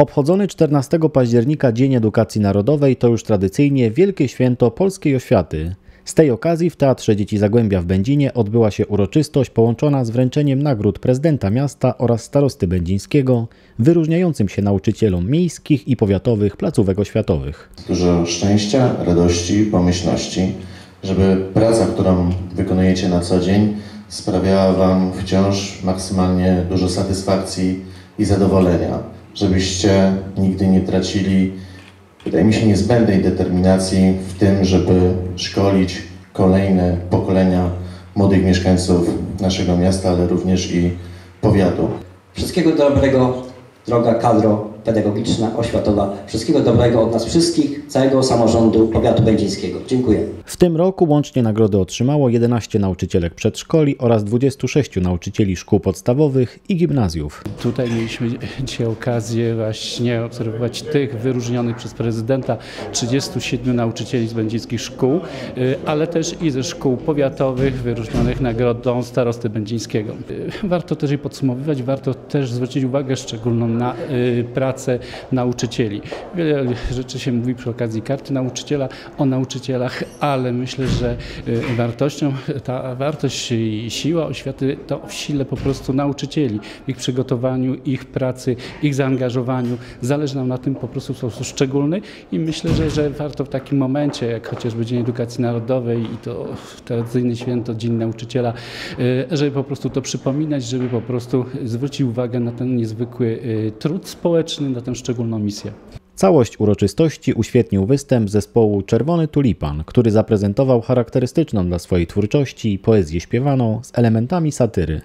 Obchodzony 14 października Dzień Edukacji Narodowej to już tradycyjnie wielkie święto polskiej oświaty. Z tej okazji w Teatrze Dzieci Zagłębia w Będzinie odbyła się uroczystość połączona z wręczeniem nagród prezydenta miasta oraz starosty będzińskiego, wyróżniającym się nauczycielom miejskich i powiatowych placówek oświatowych. Dużo szczęścia, radości, pomyślności, żeby praca, którą wykonujecie na co dzień, sprawiała Wam wciąż maksymalnie dużo satysfakcji i zadowolenia, żebyście nigdy nie tracili, wydaje mi się, niezbędnej determinacji w tym, żeby szkolić kolejne pokolenia młodych mieszkańców naszego miasta, ale również i powiatu. Wszystkiego dobrego, droga kadro pedagogiczna, oświatowa. Wszystkiego dobrego od nas wszystkich, całego samorządu powiatu będzińskiego. Dziękuję. W tym roku łącznie nagrody otrzymało 11 nauczycielek przedszkoli oraz 26 nauczycieli szkół podstawowych i gimnazjów. Tutaj mieliśmy dzisiaj okazję właśnie obserwować tych wyróżnionych przez prezydenta 37 nauczycieli z będzińskich szkół, y, ale też i ze szkół powiatowych wyróżnionych nagrodą starosty będzińskiego. Y, Warto też je podsumowywać, warto też zwrócić uwagę szczególną na y, pracę nauczycieli. Wiele rzeczy się mówi przy okazji karty nauczyciela o nauczycielach, ale myślę, że y, wartością, ta wartość i siła oświaty to w sile po prostu nauczycieli, ich przygotowaniu, ich pracy, ich zaangażowaniu. Zależy nam na tym po prostu w sposób szczególny i myślę, że, że warto w takim momencie, jak chociażby Dzień Edukacji Narodowej i to tradycyjne święto, Dzień Nauczyciela, y, żeby po prostu to przypominać, żeby po prostu zwrócić uwagę na ten niezwykły y, trud na tę szczególną misję. Całość uroczystości uświetnił występ zespołu Czerwony Tulipan, który zaprezentował charakterystyczną dla swojej twórczości poezję śpiewaną z elementami satyry.